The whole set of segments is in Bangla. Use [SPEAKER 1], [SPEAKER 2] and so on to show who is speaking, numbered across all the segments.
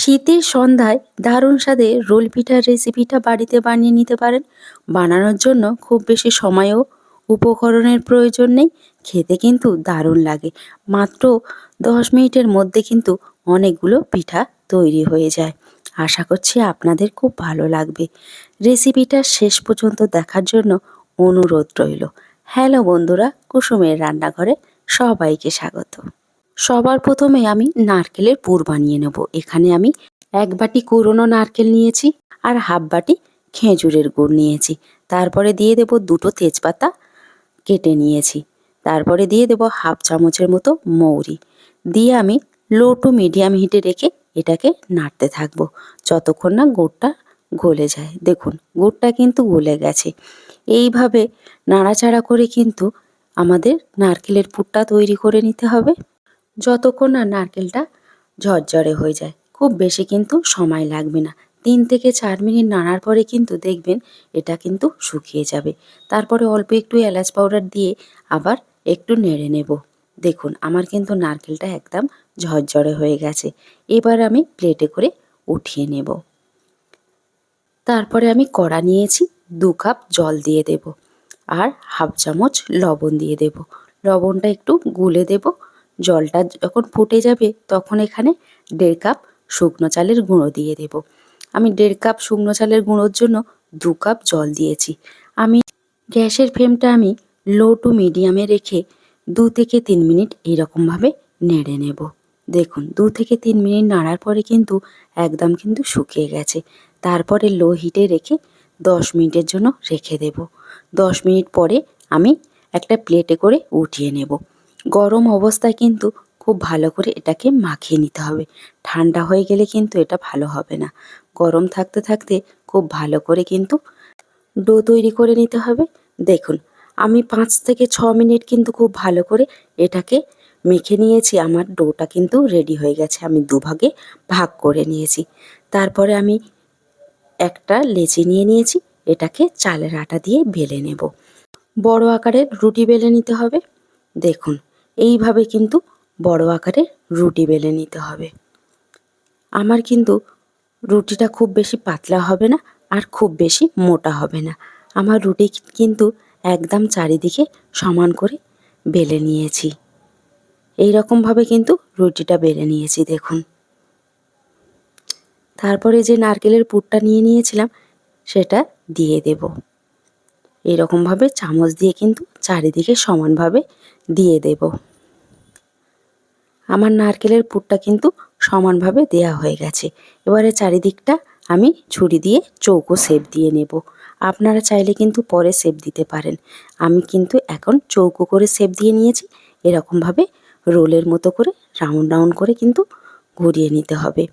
[SPEAKER 1] শীতের সন্ধ্যায় দারুণ স্বাদে রোল পিঠার রেসিপিটা বাড়িতে বানিয়ে নিতে পারেন। বানানোর জন্য খুব বেশি সময়ও উপকরণের প্রয়োজন নেই। খেতে কিন্তু দারুণ লাগে। মাত্র দশ মিনিটের মধ্যে কিন্তু অনেকগুলো পিঠা তৈরি হয়ে যায়। আশা করছি আপনাদের খুব ভালো লাগবে। রেসিপিটা শেষ পর্যন্ত দেখার জন্য অনুরোধ রইল। হ্যালো বন্ধুরা, কুসুমের রান্নাঘরে সবাইকে স্বাগত। সবার প্রথমে আমি নারকেলের পুর বানিয়ে নেব। এখানে আমি এক বাটি কুড়োনো নারকেল নিয়েছি আর হাফ বাটি খেজুরের গুড় নিয়েছি। তারপরে দিয়ে দেব দুটো তেজপাতা কেটে নিয়েছি। তারপরে দিয়ে দেব হাফ চামচের মতো মৌরি। দিয়ে আমি লো টু মিডিয়াম হিটে রেখে এটাকে নাড়তে থাকব। যতক্ষণ না গুড়টা গলে যায়। দেখুন, গুড়টা কিন্তু গলে গেছে। এইভাবে নাড়াচাড়া করে কিন্তু আমাদের নারকেলের পুরটা তৈরি করে নিতে হবে। যতক্ষণ না নারকেলটা ঝরঝরে হয়ে যায়। খুব বেশি কিন্তু সময় লাগবে না। তিন থেকে চার মিনিট নাড়ার পরে কিন্তু দেখবেন এটা কিন্তু শুকিয়ে যাবে। তারপরে অল্প একটু এলাচ পাউডার দিয়ে আবার একটু নেড়ে নেব। দেখুন, আমার কিন্তু নারকেলটা একদম ঝরঝরে হয়ে গেছে। এবার আমি প্লেটে করে উঠিয়ে নেব। তারপরে আমি কড়া নিয়েছি, দু কাপ জল দিয়ে দেব। আর হাফ চামচ লবণ দিয়ে দেব। লবণটা একটু গুলে দেব। জলটা যখন ফুটে যাবে তখন এখানে দেড় কাপ শুকনো চালের গুঁড়ো দিয়ে দেব। আমি দেড় কাপ শুকনো চালের গুঁড়োর জন্য দু কাপ জল দিয়েছি। আমি গ্যাসের ফ্লেমটা আমি লো টু মিডিয়ামে রেখে দু থেকে তিন মিনিট এইরকমভাবে নেড়ে নেব। দেখুন, দু থেকে তিন মিনিট নাড়ার পরে কিন্তু একদম কিন্তু শুকিয়ে গেছে। তারপরে লো হিটে রেখে দশ মিনিটের জন্য রেখে দেব। দশ মিনিট পরে আমি একটা প্লেটে করে উঠিয়ে নেব। গরম অবস্থায় কিন্তু খুব ভালো করে এটাকে মাখিয়ে নিতে হবে। ঠান্ডা হয়ে গেলে কিন্তু এটা ভালো হবে না। গরম থাকতে থাকতে খুব ভালো করে কিন্তু ডো তৈরি করে নিতে হবে। দেখুন, আমি পাঁচ থেকে ছ মিনিট কিন্তু খুব ভালো করে এটাকে মেখে নিয়েছি। আমার ডোটা কিন্তু রেডি হয়ে গেছে। আমি দুভাগে ভাগ করে নিয়েছি। তারপরে আমি একটা লেচি নিয়ে নিয়েছি। এটাকে চালের আটা দিয়ে বেলে নেব। বড় আকারের রুটি বেলে নিতে হবে। দেখুন এইভাবে কিন্তু বড় আকারের রুটি বেলে নিতে হবে। আমার কিন্তু রুটিটা খুব বেশি পাতলা হবে না আর খুব বেশি মোটা হবে না। আমার রুটি কিন্তু একদম চারিদিকে সমান করে বেলে নিয়েছি। এই রকমভাবে কিন্তু রুটিটা বেলে নিয়েছি, দেখুন। তারপরে যে নারকেলের পুরটা নিয়ে নিয়েছিলাম, সেটা দিয়ে দেব। এরকমভাবে চামচ দিয়ে কিন্তু চারিদিকে সমানভাবে দিয়ে দেব। আমার নারকেলের পুরটা কিন্তু সমানভাবে দেয়া হয়ে গেছে। এবারে চারিদিকটা আমি ছুরি দিয়ে চৌকো শেপ দিয়ে নেব। আপনারা চাইলে কিন্তু পরে শেপ দিতে পারেন। আমি কিন্তু এখন চৌকো করে শেপ দিয়ে নিয়েছি। এরকমভাবে রোলের মতো করে রাউন্ড রাউন্ড করে কিন্তু ঘুরিয়ে নিতে হবে।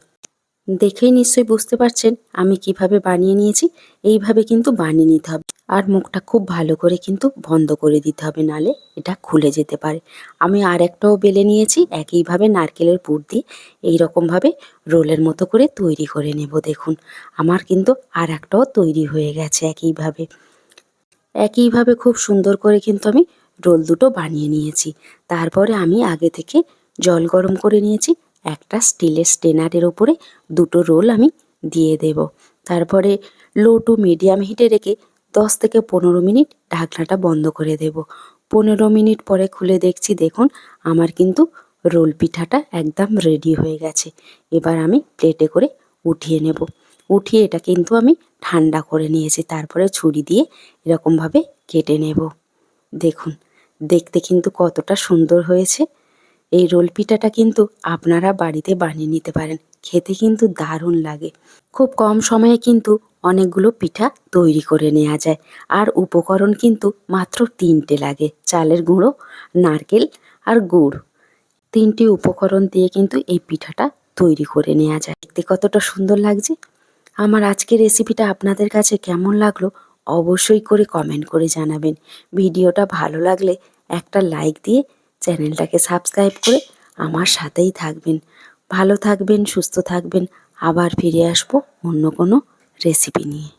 [SPEAKER 1] দেখেই নিশ্চয়ই বুঝতে পারছেন আমি কীভাবে বানিয়ে নিয়েছি, এইভাবে কিন্তু বানিয়ে নিতে হবে। আর মুখটা খুব ভালো করে কিন্তু বন্ধ করে দিতে হবে, নালে এটা খুলে যেতে পারে। আমি আর একটাও বেলে নিয়েছি, একইভাবে নারকেলের পুর দিয়ে এইরকমভাবে রোলের মতো করে তৈরি করে নেব, দেখুন। আমার কিন্তু আর একটাও তৈরি হয়ে গেছে একইভাবে। একইভাবে খুব সুন্দর করে কিন্তু আমি রোল দুটো বানিয়ে নিয়েছি। তারপরে আমি আগে থেকে জল গরম করে নিয়েছি একটা স্টিলের স্টেনারের ওপরে দুটো রোল আমি দিয়ে দেব। তারপরে লো টু মিডিয়াম হিটে রেখে দশ থেকে পনেরো মিনিট ঢাকনাটা বন্ধ করে দেব। পনেরো মিনিট পরে খুলে দেখছি, দেখুন, আমার কিন্তু রোল পিঠাটা একদম রেডি হয়ে গেছে। এবার আমি প্লেটে করে উঠিয়ে নেব। উঠিয়ে এটা কিন্তু আমি ঠান্ডা করে নিয়েছি, তারপরে ছুরি দিয়ে এরকমভাবে কেটে নেব। দেখুন, দেখতে কিন্তু কতটা সুন্দর হয়েছে। এই রোল পিঠাটা কিন্তু আপনারা বাড়িতে বানিয়ে নিতে পারেন। খেতে কিন্তু দারুণ লাগে। খুব কম সময়ে কিন্তু অনেকগুলো পিঠা তৈরি করে নেওয়া যায়। আর উপকরণ কিন্তু মাত্র তিনটে লাগে। চালের গুঁড়ো, নারকেল আর গুড়। তিনটি উপকরণ দিয়ে কিন্তু এই পিঠাটা তৈরি করে নেওয়া যায়। দেখতে কতটা সুন্দর লাগছে? আমার আজকের রেসিপিটা আপনাদের কাছে কেমন লাগল অবশ্যই করে কমেন্ট করে জানাবেন। ভিডিওটা ভালো লাগলে একটা লাইক দিয়ে চ্যানেলটাকে সাবস্ক্রাইব করে আমার সাথেই থাকবেন। ভালো থাকবেন, সুস্থ থাকবেন। আবার ফিরে আসব অন্য কোনো রেসিপি নিয়ে।